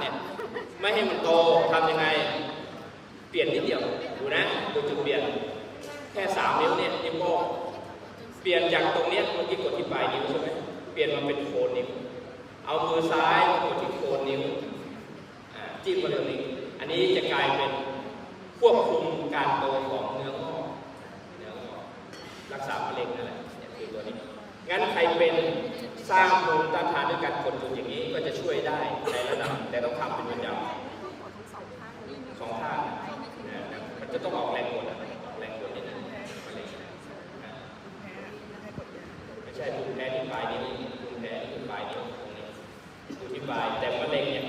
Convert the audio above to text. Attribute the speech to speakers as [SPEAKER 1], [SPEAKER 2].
[SPEAKER 1] เนี่ยไม่ให้มันโตทำยังไง เปลี่ยนนิดเดียวดูนะดูจุดเปลี่ยน แค่สามนิ้วเนี่ยนิ้วโป้งเปลี่ยนจากตรงเนี้ยเมื่อกี้กดที่ปลายนิ้วใช่ไหมเปลี่ยนมาเป็นโคนนิ้วเอามือซ้ายมากดที่โคนนิ้วจิ้มมาตรงนี้ อันนี้จะกลายเป็นควบคุมการโตของเนื้องอกเนื้องอกรักษามะเร็งนั่นแหละเนี่ยคือตัวนี้งั้นใครเป็นสร้างภูมิต้านทานด้วยการกดจุดอย่างนี้ก็จะช่วยได้ ในระดับแต่ต้องทำเป็นประจำสองข้างมันจะต้องออกแรงกดออกแรงกดนิดนึงมะเร็งนะไม่ใช่ภูมิแพ้ที่ปลายนิ้วภูมิแพ้ที่ปลายนิ้วตรงนี้อยู่ที่ปลายแต่มะเร็งเนี่ย